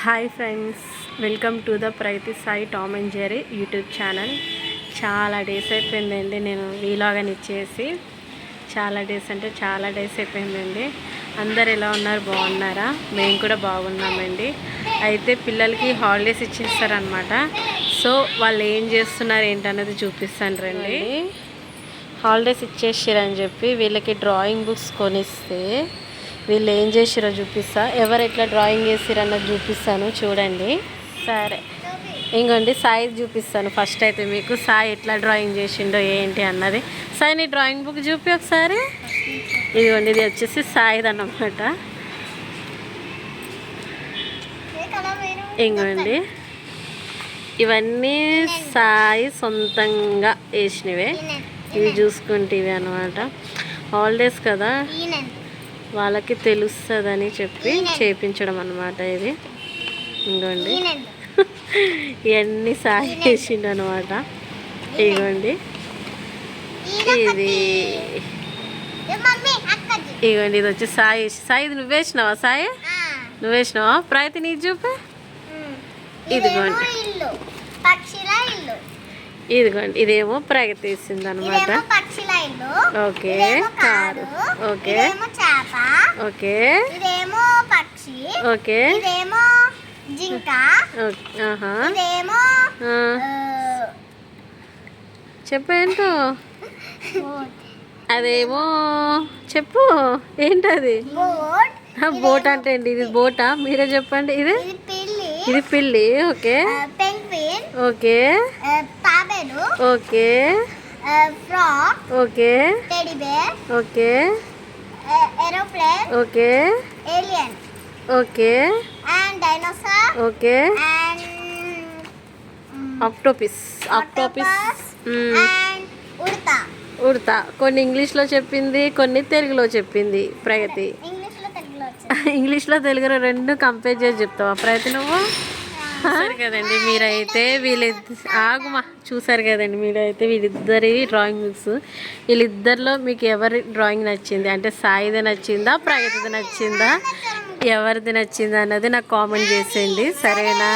Hi friends welcome to the Pragathi Sai Tom and Jerry YouTube channel చాలా days అయిపోయిందండి. నేను వీలాగని ఇచ్చేసి చాలా డేస్ అంటే చాలా డేస్ అయిపోయిందండి. అందరు ఎలా ఉన్నారు? బాగున్నారా? మేము కూడా బాగున్నామండి. అయితే పిల్లలకి హాలిడేస్ ఇచ్చేస్తారనమాట సో వాళ్ళు ఏం చేస్తున్నారు ఏంటన్నది చూపిస్తాను రండి. హాలిడేస్ ఇచ్చేసారని చెప్పి వీళ్ళకి డ్రాయింగ్ బుక్స్ కొనిస్తే వీళ్ళు ఏం చేసిరో చూపిస్తా. ఎవరు ఎట్లా డ్రాయింగ్ చేసిరన్నది చూపిస్తాను చూడండి. సరే. ఇంకోండి సాయి చూపిస్తాను ఫస్ట్ అయితే మీకు. సాయి ఎట్లా డ్రాయింగ్ చేసిండో ఏంటి అన్నది. సాయి నీ డ్రాయింగ్ బుక్ చూపి ఒకసారి. ఇదిగోండి ఇది వచ్చేసి సాయిది అన్నమాట. ఇంకోండి ఇవన్నీ సాయి సొంతంగా వేసినవే. ఇవి చూసుకుంటేవి అనమాట హాలిడేస్ కదా. వాళ్ళకి తెలుస్తుందని చెప్పి చేపించడం అనమాట ఇది. ఇంకోండి ఇవన్నీ సాయి వేసిండు అనమాట ఇగోండి ఇది ఇగోండి ఇది వచ్చి సాయి. సాయి ఇది నువ్వు వేసినావా సాయి? నువ్వు వేసినావా? ప్రయత్నం నీకు చూపి? ఇదిగోండి. ఇదిగోండి ఇదేమో ప్రగతి వేసింది అనమాట ఓకే కారు. ఓకే. చేప ఓకే. ఇదేమో పక్షి. ఓకే. ఇదేమో జింక. ఓకే ఇదేమో ఆ, చెప్పు ఏంటో? అదేమో చెప్పు. ఏంటది? బోట్. అంటే ఏంటి? ఇది బోటా? మీరే చెప్పండి. ఇది? ఇది పిల్లి. Okay. Penguin. Okay. Okay. Okay. Bear. Okay. Aeroplane okay alien okay and dinosaur okay and octopus octopus and Udatha. ఉడతా. కొన్ని ఇంగ్లీష్లో చెప్పింది కొన్ని తెలుగులో చెప్పింది. ప్రగతి. ఇంగ్లీష్లో తెలుగులో రెండు కంపేర్ చేసి చెప్తావా? ప్రయత్నం నువ్వు? చూసారు కదండి మీరైతే వీళ్ళిద్ద ఆగుమా. చూసారు కదండి మీరైతే వీళ్ళిద్దరి డ్రాయింగ్ బుక్స్ వీళ్ళిద్దరిలో మీకు ఎవరి డ్రాయింగ్ నచ్చింది? అంటే సాయిది నచ్చిందా? ప్రగతిది నచ్చిందా? ఎవరిది నచ్చిందా అన్నది నాకు కామెంట్ చేసేయండి. సరేనా?